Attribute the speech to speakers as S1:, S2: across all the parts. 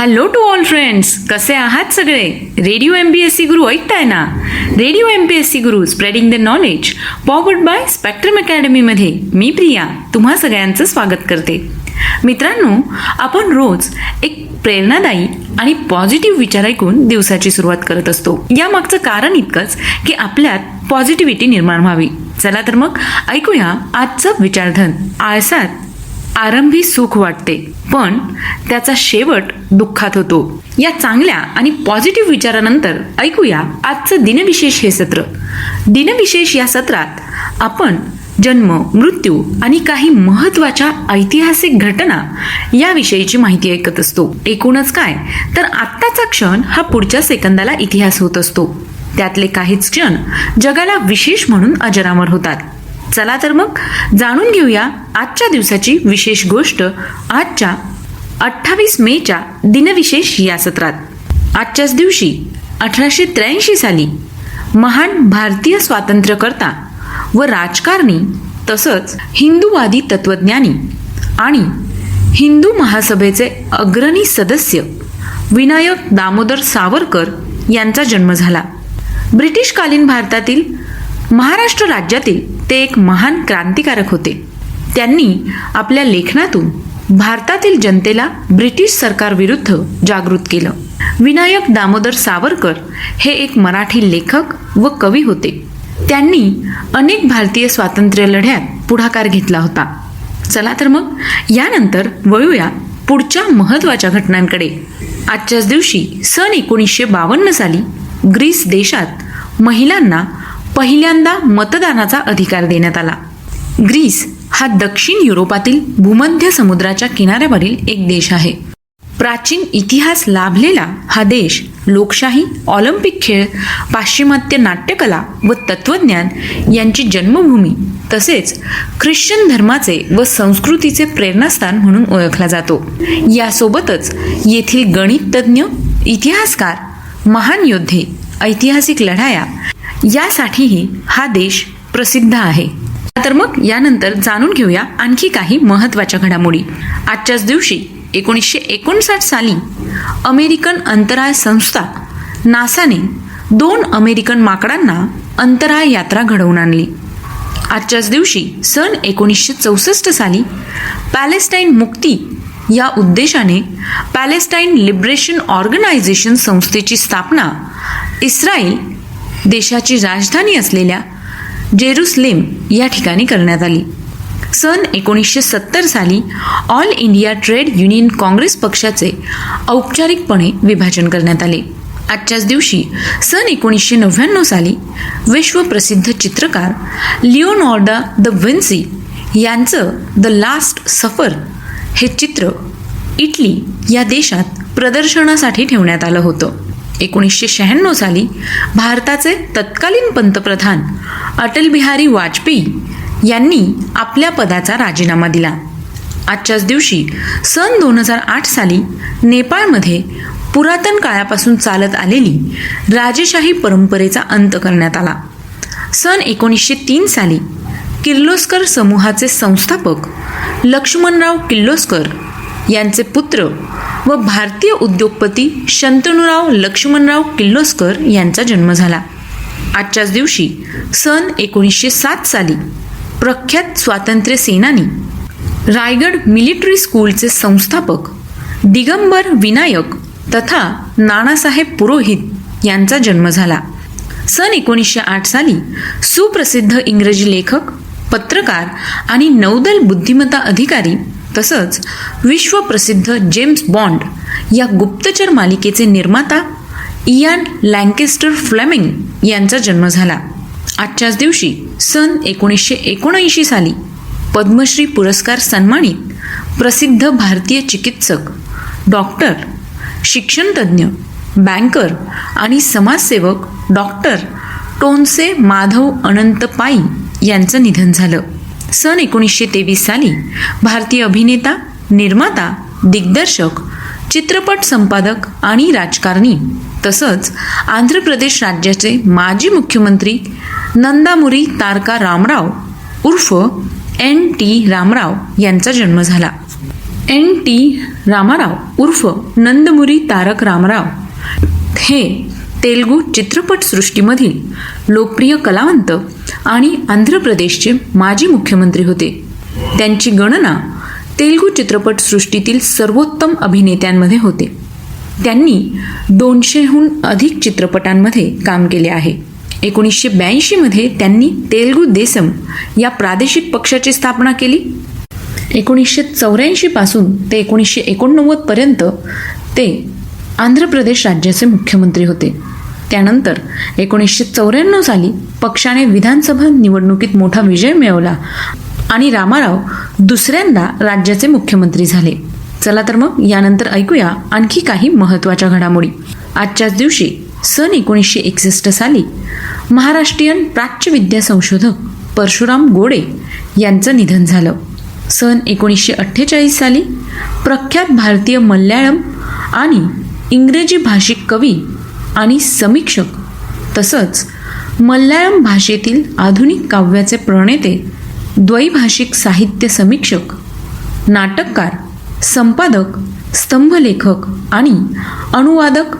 S1: hello to all friends कसे आहात सगळे radio M B S C Guru ऐकताय ना radio M B S C Guru spreading the knowledge powered by Spectrum अकॅडमीमध्ये मी प्रिया तुम्हा सगळ्यांचं स्वागत करते मित्रांनो आपण रोज एक प्रेरणादायी आणि पॉझिटिव्ह विचार ऐकून दिवसाची सुरुवात करत असतो यामागचं कारण इतकंच की आपल्यात पॉझिटिव्हिटी निर्माण व्हावी चला तर मग ऐकूया आजचं विचारधन आळसात आरंभी सुख वाटते पण त्याचा शेवट दुःखात होतो या चांगल्या आणि पॉझिटिव्ह विचारानंतर ऐकूया आजचं दिनविशेष हे सत्र दिनविशेष या सत्रात आपण जन्म मृत्यू आणि काही महत्त्वाच्या ऐतिहासिक घटना याविषयीची माहिती ऐकत असतो एकूणच काय तर आत्ताचा क्षण हा पुढच्या सेकंदाला इतिहास होत असतो त्यातले काहीच क्षण जगाला विशेष म्हणून अजरामर होतात चला तर मग जाणून घेऊया आजच्या दिवसाची विशेष गोष्ट आजच्या अठ्ठावीस मेच्या दिनविशेष या सत्रात आजच्याच दिवशी अठराशे त्र्याऐंशी साली महान भारतीय स्वातंत्र्यकर्ता व राजकारणी तसंच हिंदूवादी तत्वज्ञानी आणि हिंदू महासभेचे अग्रणी सदस्य विनायक दामोदर सावरकर यांचा जन्म झाला ब्रिटिशकालीन भारतातील महाराष्ट्र राज्यातील ते एक महान क्रांतिकारक होते त्यांनी आपल्या लेखनातून भारतातील जनतेला ब्रिटिश सरकारविरुद्ध जागृत केलं विनायक दामोदर सावरकर हे एक मराठी लेखक व कवी होते त्यांनी अनेक भारतीय स्वातंत्र्य लढ्यात पुढाकार घेतला होता चला तर मग यानंतर वळूया पुढच्या महत्त्वाच्या घटनांकडे आजच्याच दिवशी सन एकोणीसशे बावन्न साली ग्रीस देशात महिलांना पहिल्यांदा मतदानाचा अधिकार देण्यात आला ग्रीस हा दक्षिण युरोपातील भूमध्य समुद्राच्या किनाऱ्यावरील एक देश आहे प्राचीन इतिहास लाभलेला हा देश लोकशाही ऑलिम्पिक खेळ पाश्चिमात्य नाट्यकला व तत्वज्ञान यांची जन्मभूमी तसेच ख्रिश्चन धर्माचे व संस्कृतीचे प्रेरणास्थान म्हणून ओळखला जातो यासोबतच येथील तज्ज्ञ इतिहासकार महान योद्धे ऐतिहासिक लढाया यासाठीही हा देश प्रसिद्ध आहे तर मग यानंतर जाणून घेऊया आणखी काही महत्त्वाच्या घडामोडी आजच्याच दिवशी एकोणीसशे एकोणसाठ साली अमेरिकन अंतराळ संस्था नासाने दोन अमेरिकन माकडांना अंतराळ यात्रा घडवून आणली आजच्याच दिवशी सन एकोणीसशे चौसष्ट साली पॅलेस्टाईन मुक्ती या उद्देशाने पॅलेस्टाईन लिबरेशन ऑर्गनायझेशन संस्थेची स्थापना इस्रायल देशाची राजधानी असलेल्या जेरुसलेम या ठिकाणी करण्यात आली सन एकोणीसशे सत्तर साली All India Trade Union Congress पक्षाचे औपचारिकपणे विभाजन करण्यात आले आजच्याच दिवशी सन एकोणीसशे नव्याण्णव साली विश्वप्रसिद्ध चित्रकार लिओनॉर्डा द विन्सी यांचं द लास्ट सफर हे चित्र इटली या देशात प्रदर्शनासाठी ठेवण्यात आलं होतं एकोणीसशे शहाण्णव साली भारताचे तत्कालीन पंतप्रधान अटल बिहारी वाजपेयी यांनी आपल्या पदाचा राजीनामा दिला आजच्याच दिवशी सन दोन हजार आठ साली नेपाळमध्ये पुरातन काळापासून चालत आलेली राजेशाही परंपरेचा अंत करण्यात आला सन एकोणीसशे तीन साली किर्लोस्कर समूहाचे संस्थापक लक्ष्मणराव किर्लोस्कर यांचे पुत्र व भारतीय उद्योगपती शंतनुराव लक्ष्मणराव किल्लोस्कर यांचा जन्म झाला आजच्याच दिवशी सन एकोणीसशे सात साली प्रख्यात स्वातंत्र्य सेनानी रायगड मिलिटरी स्कूलचे संस्थापक दिगंबर विनायक तथा नानासाहेब पुरोहित यांचा जन्म झाला सन एकोणीसशे आठ साली सुप्रसिद्ध इंग्रजी लेखक पत्रकार आणि नौदल बुद्धिमत्ता अधिकारी तसंच विश्वप्रसिद्ध जेम्स बॉन्ड या गुप्तचर मालिकेचे निर्माता इयान लँकेस्टर फ्लेमिंग यांचा जन्म झाला आजच्याच दिवशी सन एकोणीसशे एकोणऐंशी साली पद्मश्री पुरस्कार सन्मानित प्रसिद्ध भारतीय चिकित्सक डॉक्टर शिक्षणतज्ज्ञ बँकर आणि समाजसेवक डॉक्टर टोनसे माधव अनंत पाई यांचं निधन झालं सन एकोणीसशे तेवीस साली भारतीय अभिनेता निर्माता दिग्दर्शक चित्रपट संपादक आणि राजकारणी तसंच आंध्र प्रदेश राज्याचे माजी मुख्यमंत्री नंदामुरी तारका रामराव उर्फ एन टी रामराव यांचा जन्म झाला एन टी रामाराव उर्फ नंदमुरी तारक रामराव हे तेलगू चित्रपटसृष्टीमधील लोकप्रिय कलावंत आणि आंध्र प्रदेशचे माजी मुख्यमंत्री होते त्यांची गणना तेलगू चित्रपटसृष्टीतील सर्वोत्तम अभिनेत्यांमध्ये होते त्यांनी दोनशेहून अधिक चित्रपटांमध्ये काम केले आहे एकोणीसशे ब्याऐंशीमध्ये त्यांनी तेलगू देसम या प्रादेशिक पक्षाची स्थापना केली एकोणीसशे चौऱ्याऐंशीपासून ते एकोणीसशे एकोणनव्वदपर्यंत ते आंध्र प्रदेश राज्याचे मुख्यमंत्री होते त्यानंतर एकोणीसशे चौऱ्याण्णव साली पक्षाने विधानसभा निवडणुकीत मोठा विजय मिळवला आणि रामाराव दुसऱ्यांदा राज्याचे मुख्यमंत्री झाले चला तर मग यानंतर ऐकूया आणखी काही महत्त्वाच्या घडामोडी आजच्याच दिवशी सन एकोणीसशे एकसष्ट साली महाराष्ट्रीयन विद्या संशोधक परशुराम गोडे यांचं निधन झालं सन एकोणीसशे अठ्ठेचाळीस साली प्रख्यात भारतीय मल्याळम आणि इंग्रजी भाषिक कवी आणि समीक्षक तसंच मल्याळम भाषेतील आधुनिक काव्याचे प्रणेते द्वैभाषिक साहित्य समीक्षक नाटककार संपादक स्तंभलेखक आणि अनुवादक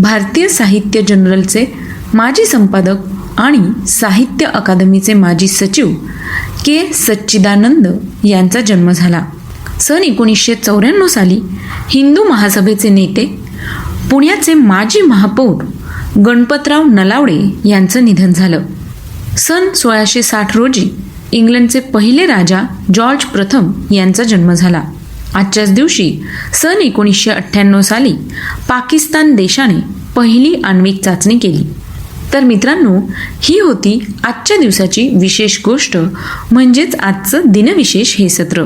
S1: भारतीय साहित्य जनरलचे माजी संपादक आणि साहित्य अकादमीचे माजी सचिव के सच्चिदानंद यांचा जन्म झाला सन एकोणीसशे चौऱ्याण्णव साली हिंदू महासभेचे नेते पुण्याचे माजी महापौर गणपतराव नलावडे यांचं निधन झालं सन सोळाशे साठ रोजी इंग्लंडचे पहिले राजा जॉर्ज प्रथम यांचा जन्म झाला आजच्याच दिवशी सन एकोणीसशे अठ्ठ्याण्णव साली पाकिस्तान देशाने पहिली आण्विक चाचणी केली तर मित्रांनो ही होती आजच्या दिवसाची विशेष गोष्ट म्हणजेच आजचं दिनविशेष हे सत्र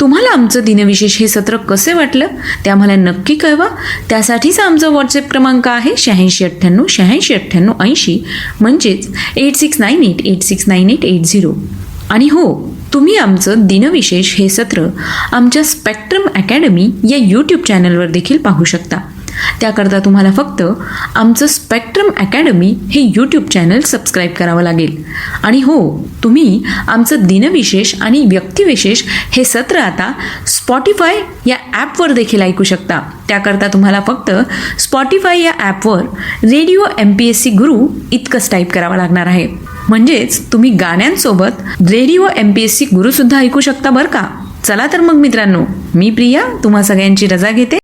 S1: तुम्हाला आमचं दिनविशेष हे सत्र कसे वाटलं ते आम्हाला नक्की कळवा त्यासाठीच आमचा व्हॉट्सअप क्रमांक आहे शहाऐंशी अठ्ठ्याण्णव शहाऐंशी अठ्ठ्याण्णव ऐंशी म्हणजेच eight six nine eight eight six nine eight eight zero आणि हो तुम्ही आमचं दिनविशेष हे सत्र आमच्या स्पेक्ट्रम अकॅडमी या यूट्यूब चॅनलवर देखील पाहू शकता त्याकरता तुम्हाला फक्त आमचं स्पेक्ट्रम अकॅडमी हे यूट्यूब चॅनल सबस्क्राईब करावं लागेल आणि हो तुम्ही आमचं दिनविशेष आणि व्यक्तिविशेष हे सत्र आता स्पॉटीफाय या ॲपवर देखील ऐकू शकता त्याकरता तुम्हाला फक्त स्पॉटीफाय या ॲपवर radio M P S C Guru इतकंच टाईप करावं लागणार आहे म्हणजेच तुम्ही गाण्यांसोबत radio M P S C गुरुसुद्धा ऐकू शकता बरं का चला तर मग मित्रांनो मी प्रिया तुम्हा सगळ्यांची रजा घेते